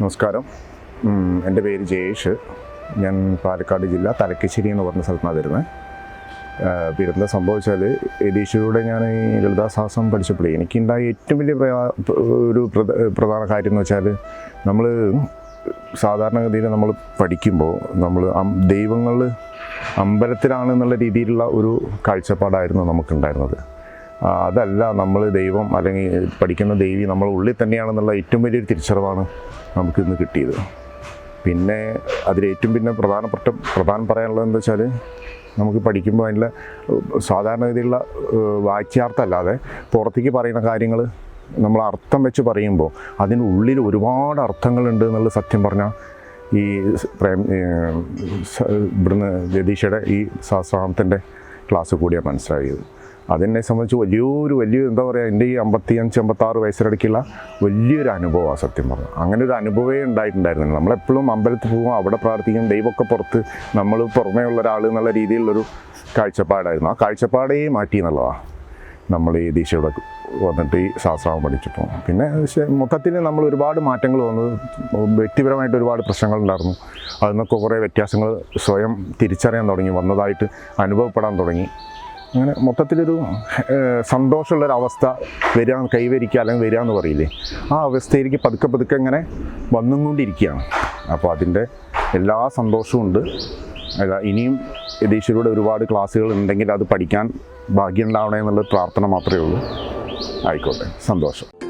നമസ്കാരം. എന്റെ പേര് ജയേഷ്. ഞാൻ പാലക്കാട് ജില്ല തലക്കശ്ശേരി എന്ന് പറഞ്ഞ സ്ഥലത്താണ് വരുന്നത്. പിന്നെ എന്താ സംഭവിച്ചാൽ എഡീഷയിലൂടെ ഞാൻ ഈ ലളിതാശ്വാസം പഠിച്ചപ്പോഴേ എനിക്കുണ്ടായ ഏറ്റവും വലിയ ഒരു പ്രധ- പ്രധാന കാര്യം എന്ന് വെച്ചാൽ നമ്മൾ സാധാരണഗതിയിൽ നമ്മൾ പഠിക്കുമ്പോൾ നമ്മൾ ദൈവങ്ങൾ അമ്പലത്തിലാണ് എന്നുള്ള രീതിയിലുള്ള ഒരു കാഴ്ചപ്പാടായിരുന്നു നമുക്കുണ്ടായിരുന്നത്. അതല്ല നമ്മൾ ദൈവം അല്ലെങ്കിൽ പഠിക്കുന്ന ദേവി നമ്മൾ ഉള്ളിൽ തന്നെയാണെന്നുള്ള ഏറ്റവും വലിയൊരു തിരിച്ചറിവാണ് നമുക്ക് ഇന്ന് കിട്ടിയത്. പിന്നെ അതിലേറ്റവും പിന്നെ പ്രധാനപ്പെട്ട പ്രധാനം പറയാനുള്ളത് എന്താ വെച്ചാൽ നമുക്ക് പഠിക്കുമ്പോൾ അതിന്റെ സാധാരണഗതിയിലുള്ള വാക്യാർത്ഥമല്ലാതെ പുറത്തേക്ക് പറയുന്ന കാര്യങ്ങൾ നമ്മൾ അർത്ഥം വെച്ച് പറയുമ്പോൾ അതിന്റെ ഉള്ളിൽ ഒരുപാട് അർത്ഥങ്ങളുണ്ട് എന്നുള്ള സത്യം പറഞ്ഞാൽ ഈ പ്രേം ഇവിടുന്ന് രതീഷയുടെ ഈ സഹസ്രാമത്തിന്റെ ക്ലാസ് കൂടിയാണ് മനസ്സിലായത്. അതെന്നെ സംബന്ധിച്ച് വലിയൊരു വലിയ എന്താ പറയുക എന്റെ ഈ അമ്പത്തി അഞ്ച് അമ്പത്താറ് വയസ്സിനിടയ്ക്കുള്ള വലിയൊരു അനുഭവമാണ് സത്യം പറഞ്ഞു അങ്ങനെ ഒരു അനുഭവമേ ഉണ്ടായിട്ടുണ്ടായിരുന്നില്ല. നമ്മളെപ്പോഴും അമ്പലത്തിൽ പോകും അവിടെ പ്രാർത്ഥിക്കും ദൈവമൊക്കെ പുറത്ത് നമ്മൾ പുറമേ ഉള്ള ഒരാൾ എന്നുള്ള രീതിയിലുള്ളൊരു കാഴ്ചപ്പാടായിരുന്നു. ആ കാഴ്ചപ്പാടേ മാറ്റി എന്നുള്ളതാണ് നമ്മൾ ഈ ദിശയുടെ വന്നിട്ട് ഈ ശാസ്ത്രാമം പഠിച്ചപ്പോൾ. പിന്നെ മൊത്തത്തിൽ നമ്മൾ ഒരുപാട് മാറ്റങ്ങൾ വന്നു. വ്യക്തിപരമായിട്ട് ഒരുപാട് പ്രശ്നങ്ങൾ ഉണ്ടായിരുന്നു. അതിൽ നിന്നൊക്കെ കുറേ വ്യത്യാസങ്ങൾ സ്വയം തിരിച്ചറിയാൻ തുടങ്ങി വന്നതായിട്ട് അനുഭവപ്പെടാൻ തുടങ്ങി. അങ്ങനെ മൊത്തത്തിലൊരു സന്തോഷമുള്ളൊരു സന്തോഷമുള്ളൊരവസ്ഥ വരിക കൈവരിക്കുക അല്ലെങ്കിൽ വരിക എന്ന് പറയില്ലേ? ആ അവസ്ഥയിലേക്ക് പതുക്കെ പതുക്കെ ഇങ്ങനെ വന്നും കൊണ്ടിരിക്കുകയാണ് അപ്പോൾ അതിന്റെ എല്ലാ സന്തോഷവും ഉണ്ട്. ഇനിയും യതീശ്വരയുടെ ഒരുപാട് ക്ലാസ്സുകൾ ഉണ്ടെങ്കിൽ അത് പഠിക്കാൻ ഭാഗ്യം ഉണ്ടാവണേ എന്നുള്ള പ്രാർത്ഥന മാത്രമേ ഉള്ളൂ. ആയിക്കോട്ടെ സന്തോഷം.